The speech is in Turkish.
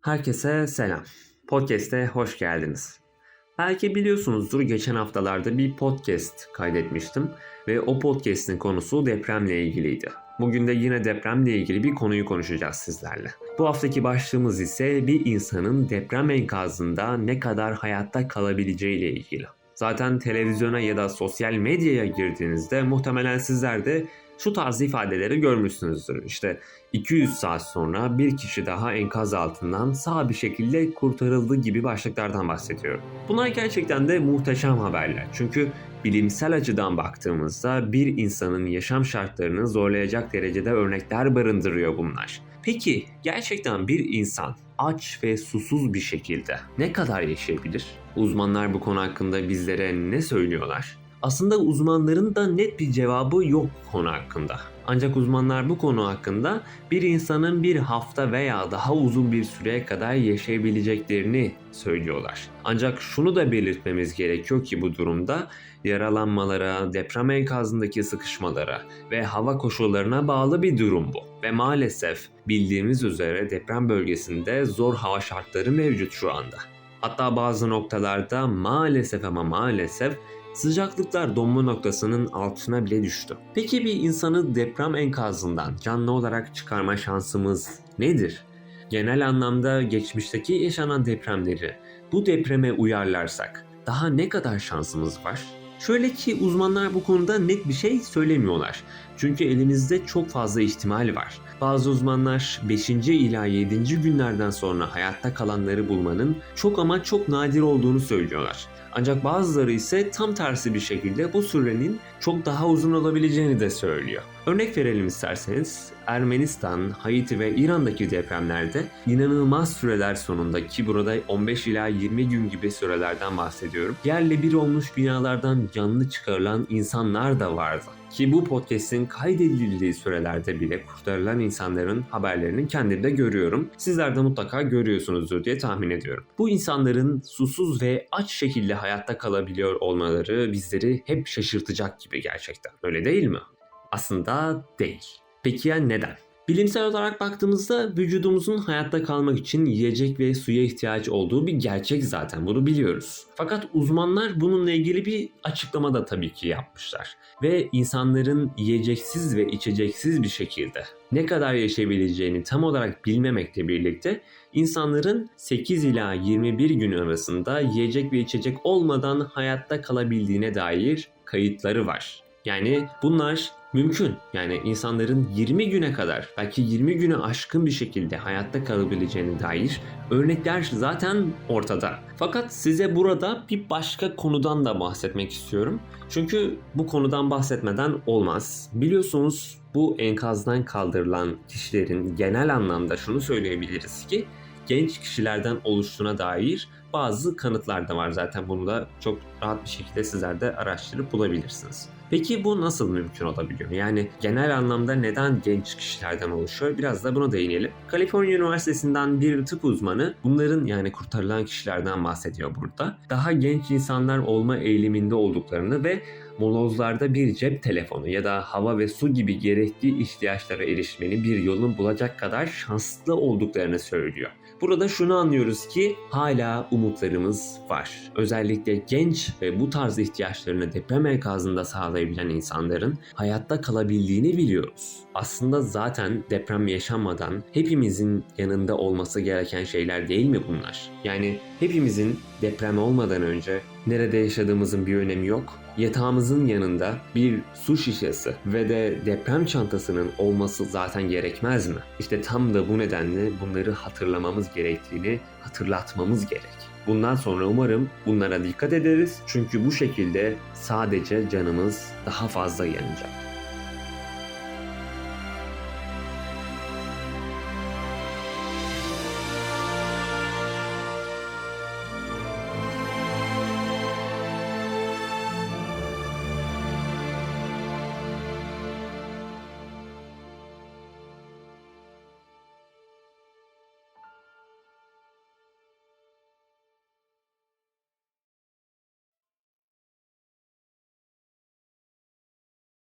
Herkese selam. Podcast'e hoş geldiniz. Belki biliyorsunuzdur geçen haftalarda bir podcast kaydetmiştim ve o podcast'in konusu depremle ilgiliydi. Bugün de yine depremle ilgili bir konuyu konuşacağız sizlerle. Bu haftaki başlığımız ise bir insanın deprem enkazında ne kadar hayatta kalabileceğiyle ilgili. Zaten televizyona ya da sosyal medyaya girdiğinizde muhtemelen sizler de şu tarz ifadeleri görmüşsünüzdür. İşte 200 saat sonra bir kişi daha enkaz altından sağ bir şekilde kurtarıldı gibi başlıklardan bahsediyorum. Bunlar gerçekten de muhteşem haberler. Çünkü bilimsel açıdan baktığımızda bir insanın yaşam şartlarını zorlayacak derecede örnekler barındırıyor bunlar. Peki gerçekten bir insan aç ve susuz bir şekilde ne kadar yaşayabilir? Uzmanlar bu konu hakkında bizlere ne söylüyorlar? Aslında uzmanların da net bir cevabı yok konu hakkında. Ancak uzmanlar bu konu hakkında bir insanın bir hafta veya daha uzun bir süreye kadar yaşayabileceklerini söylüyorlar. Ancak şunu da belirtmemiz gerekiyor ki bu durumda yaralanmalara, deprem enkazındaki sıkışmalara ve hava koşullarına bağlı bir durum bu. Ve maalesef bildiğimiz üzere deprem bölgesinde zor hava şartları mevcut şu anda. Hatta bazı noktalarda maalesef ama maalesef sıcaklıklar donma noktasının altına bile düştü. Peki bir insanı deprem enkazından canlı olarak çıkarma şansımız nedir? Genel anlamda geçmişteki yaşanan depremleri bu depreme uyarlarsak daha ne kadar şansımız var? Şöyle ki uzmanlar bu konuda net bir şey söylemiyorlar. Çünkü elimizde çok fazla ihtimal var. Bazı uzmanlar 5. ila 7. günlerden sonra hayatta kalanları bulmanın çok ama çok nadir olduğunu söylüyorlar. Ancak bazıları ise tam tersi bir şekilde bu sürenin çok daha uzun olabileceğini de söylüyor. Örnek verelim isterseniz Ermenistan, Haiti ve İran'daki depremlerde inanılmaz süreler sonunda ki burada 15 ila 20 gün gibi sürelerden bahsediyorum. Yerle bir olmuş binalardan canlı çıkarılan insanlar da vardı. Ki bu podcast'in kaydedildiği sürelerde bile kurtarılan insanların haberlerini kendimde görüyorum. Sizler de mutlaka görüyorsunuzdur diye tahmin ediyorum. Bu insanların susuz ve aç şekilde hayatta kalabiliyor olmaları bizleri hep şaşırtacak gibi gerçekten. Öyle değil mi? Aslında değil. Peki ya neden? Bilimsel olarak baktığımızda vücudumuzun hayatta kalmak için yiyecek ve suya ihtiyacı olduğu bir gerçek zaten bunu biliyoruz. Fakat uzmanlar bununla ilgili bir açıklama da tabii ki yapmışlar. Ve insanların yiyeceksiz ve içeceksiz bir şekilde ne kadar yaşayabileceğini tam olarak bilmemekle birlikte insanların 8 ila 21 gün arasında yiyecek ve içecek olmadan hayatta kalabildiğine dair kayıtları var. Yani bunlar mümkün. Yani insanların 20 güne kadar belki 20 güne aşkın bir şekilde hayatta kalabileceğine dair örnekler zaten ortada. Fakat size burada bir başka konudan da bahsetmek istiyorum. Çünkü bu konudan bahsetmeden olmaz. Biliyorsunuz bu enkazdan kaldırılan kişilerin genel anlamda şunu söyleyebiliriz ki genç kişilerden oluştuğuna dair bazı kanıtlar da var zaten bunu da çok rahat bir şekilde sizler de araştırıp bulabilirsiniz. Peki bu nasıl mümkün olabiliyor? Yani genel anlamda neden genç kişilerden oluşuyor? Biraz da buna değinelim. Kaliforniya Üniversitesi'nden bir tıp uzmanı bunların yani kurtarılan kişilerden bahsediyor burada. Daha genç insanlar olma eğiliminde olduklarını ve molozlarda bir cep telefonu ya da hava ve su gibi gerekli ihtiyaçlara erişmenin bir yolunu bulacak kadar şanslı olduklarını söylüyor. Burada şunu anlıyoruz ki hala umutlarımız var. Özellikle genç ve bu tarz ihtiyaçlarını deprem enkazında sağlayabilen insanların hayatta kalabildiğini biliyoruz. Aslında zaten deprem yaşanmadan hepimizin yanında olması gereken şeyler değil mi bunlar? Yani hepimizin deprem olmadan önce nerede yaşadığımızın bir önemi yok. Yatağımızın yanında bir su şişesi ve de deprem çantasının olması zaten gerekmez mi? İşte tam da bu nedenle bunları hatırlamamız gerektiğini hatırlatmamız gerek. Bundan sonra umarım bunlara dikkat ederiz çünkü bu şekilde sadece canımız daha fazla yanacak.